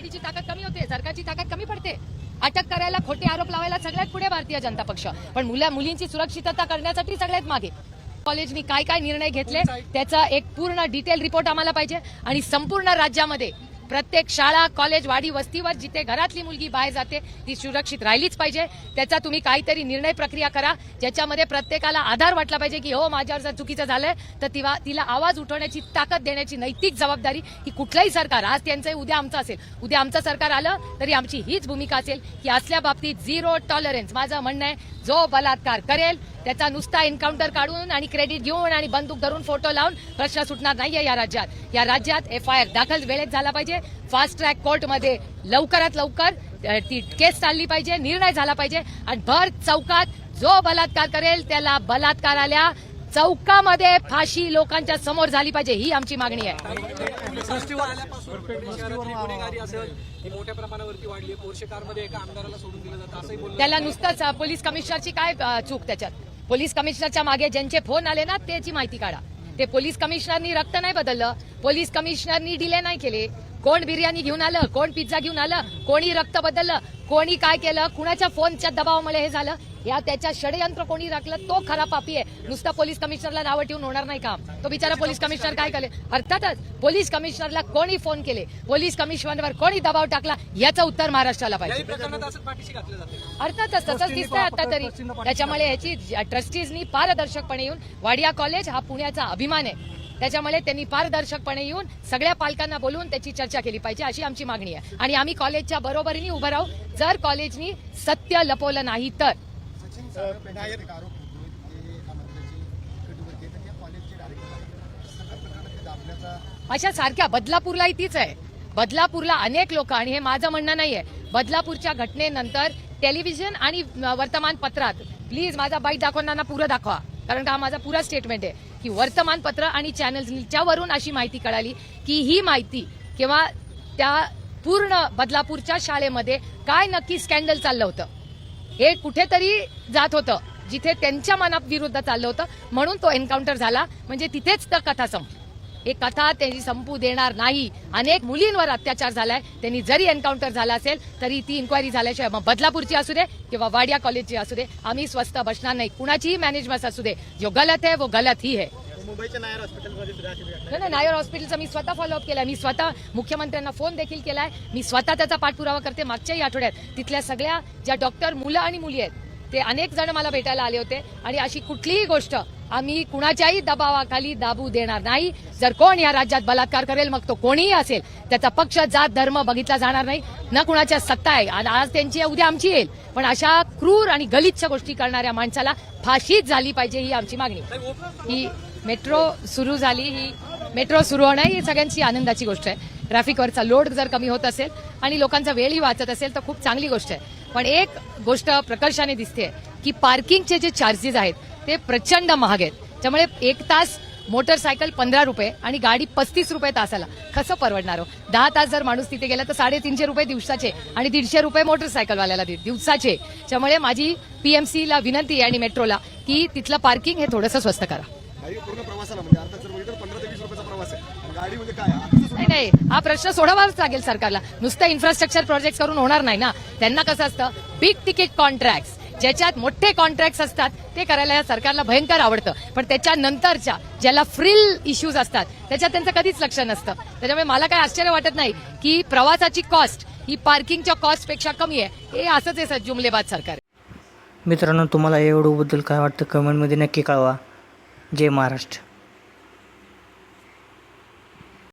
ईडीची ताकद कमी होते सरकारची ताकद कमी पडते. अटक करायला खोटे आरोप लावायला सगळ्यात पुढे भारतीय जनता पक्ष. पण मुला मुलींची सुरक्षितता करण्यासाठी सगळ्यात मागे. कॉलेजनी काय काय निर्णय घेतले त्याचा एक पूर्ण डिटेल रिपोर्ट आम्हाला पाहिजे आणि संपूर्ण राज्यामध्ये प्रत्येक शाळा कॉलेज वाडी वस्तीवर जिथे घरातली मुलगी बाहेर जाते ती सुरक्षित राहिलीच पाहिजे. त्याचा तुम्ही काहीतरी निर्णय प्रक्रिया करा ज्याच्यामध्ये प्रत्येकाला आधार वाटला पाहिजे की हो माझ्यावर जर चुकीचं झालंय तर तिला तिला आवाज उठवण्याची ताकद देण्याची नैतिक जबाबदारी ही कुठलंही सरकार आज त्यांचं उद्या आमचं असेल. उद्या आमचं सरकार आलं तरी आमची हीच भूमिका असेल की असल्या बाबतीत झिरो टॉलरन्स माझं म्हणणं आहे जो बलात्कार करेल त्याचा नुसता एन्काउंटर काढून आणि क्रेडिट घेऊन आणि बंदूक धरून फोटो लावून प्रश्न सुटणार नाहीये या राज्यात. या राज्यात एफ आय आर दाखल वेळेत झाला पाहिजे. फास्ट ट्रॅक कोर्टमध्ये लवकरात लवकर ती केस चालली पाहिजे निर्णय झाला पाहिजे. आणि भर चौकात जो बलात्कार करेल त्याला बलात्काराल्या चौकामध्ये फाशी लोकांच्या समोर झाली पाहिजे ही आमची मागणी आहे. त्याला नुसतंच पोलीस कमिशनरची काय चूक त्याच्यात? पोलीस कमिशनरच्या मागे ज्यांचे फोन आले ना त्याची माहिती काढा. ते पोलीस कमिशनरनी रक्त नाही बदललं पोलीस कमिशनरनी डिले नाही केले कोण बिर्याणी घेऊन आलं कोण पिझ्झा घेऊन आलं कोणी रक्त बदललं कोणी काय केलं कुणाच्या फोनच्या दबावामुळे हे झालं? या त्याच्या षडयंत्र कोणी राखलं तो खरा पापी आहे. नुसतं पोलीस कमिशनरला नावं ठेवून होणार नाही काम. तो बिचारा पोलीस कमिशनर काय केले अर्थातच पोलीस कमिशनरला कोणी फोन केले पोलीस कमिशनरवर कोणी दबाव टाकला याचं उत्तर महाराष्ट्राला पाहिजे. अर्थातच तसंच दिसतंय आता तरी. त्याच्यामुळे ह्याची ट्रस्टीजनी पारदर्शकपणे येऊन वाडिया कॉलेज हा पुण्याचा अभिमान आहे. त्याच्यामुळे त्यांनी पारदर्शकपणे येऊन सगळ्या पालकांना बोलवून त्याची चर्चा केली पाहिजे अशी आमची मागणी आहे. आणि आम्ही कॉलेजच्या बरोबरीने उभं राहू. जर कॉलेजनी सत्य लपवलं नाही तर. अशा सारख्या बदलापूरलाही तीच आहे. बदलापूरला अनेक लोक आणि हे माझं म्हणणं नाहीये. बदलापूरच्या घटनेनंतर टेलिव्हिजन आणि वर्तमानपत्रात प्लीज माझा बाईट दाखवताना पुरं दाखवा. कारण का हा माझा पुरा स्टेटमेंट आहे. की वर्तमानपत्र आणि चॅनल्सच्यावरून अशी माहिती कळाली की ही माहिती किंवा त्या पूर्ण बदलापूरच्या शाळेमध्ये काय नक्की स्कॅन्डल चाललं होतं. हे कुठेतरी जात होतं जिथे त्यांच्या मनाविरुद्ध चाललं होतं म्हणून तो एन्काउंटर झाला. म्हणजे तिथेच तर कथा संपली हे कथा त्यांनी संपू देणार नाही. अनेक मुलींवर अत्याचार झालाय. त्यांनी जरी एन्काउंटर झाला असेल तरी ती इन्क्वायरी झाल्याशिवाय मग बदलापूरची असू दे किंवा वाडिया कॉलेजची असू दे. आम्ही स्वस्त बसणार नाही. कुणाचीही मॅनेजमेंट असू दे. जो गलत है वो गलत ही है मुंबईच्या नायर नाही, नायर हॉस्पिटलचा मी स्वतः फॉलोअप केलाय. मी स्वतः मुख्यमंत्र्यांना फोन देखील केलाय. मी स्वतः त्याचा पाठपुरावा करते मागच्याही आठवड्यात. तिथल्या सगळ्या ज्या डॉक्टर मुलं आणि मुली आहेत ते अनेक जण मला भेटायला आले होते. आणि अशी कुठलीही गोष्ट आम्ही कुणाच्याही दबावाखाली दाबू देणार नाही. जर कोण या राज्यात बलात्कार करेल मग तो कोणीही असेल त्याचा पक्ष जात धर्म बघितला जाणार नाही. न कुणाच्या सत्ता आहे. आणि आज त्यांची उद्या आमची येईल. पण अशा क्रूर आणि गलिच्छ गोष्टी करणाऱ्या माणसाला फाशीच झाली पाहिजे ही आमची मागणी. ही मेट्रो सुरू झाली ही मेट्रो सुरू होणं ही सगळ्यांची आनंदाची गोष्ट आहे. ट्रॅफिकवरचा लोड जर कमी होत असेल आणि लोकांचा वेळही वाचत असेल तर खूप चांगली गोष्ट आहे. पण एक गोष्ट प्रकर्षाने दिसते की पार्किंगचे जे चार्जेस आहेत ते प्रचंड महाग आहेत. त्यामुळे एक तास मोटरसायकल पंधरा रुपये आणि गाडी पस्तीस रुपये तासाला. कसं परवडणार हो? दहा तास जर माणूस तिथे गेला तर साडेतीनशे रुपये दिवसाचे आणि दीडशे रुपये मोटरसायकलवाल्याला दि- दिवसाचे. त्यामुळे माझी पीएमसीला विनंती आहे आणि मेट्रोला की तिथलं पार्किंग हे थोडंसं स्वस्त करा. म्हणजे म्हणजे नाही नाही. हा प्रश्न सोडवावाच लागेल सरकारला. नुसतं इन्फ्रास्ट्रक्चर प्रोजेक्ट करून होणार नाही ना? त्यांना कसं असतं? बिग तिकीट कॉन्ट्रॅक्ट ज्याच्यात मोठे कॉन्ट्रॅक्ट असतात ते करायला या सरकारला भयंकर आवडतं. पण त्याच्यानंतरच्या ज्याला फ्रिल इश्यूज असतात त्याच्यात त्यांचं कधीच लक्ष नसतं. त्याच्यामुळे मला काय आश्चर्य वाटत नाही की प्रवासाची कॉस्ट ही पार्किंगच्या कॉस्टपेक्षा कमी आहे. हे असंच आहे सर जुमलेबाद सरकार. मित्रांनो तुम्हाला या व्हिडिओबद्दल काय वाटतं? कमेंटमध्ये नक्की कळवा. जय महाराष्ट्र.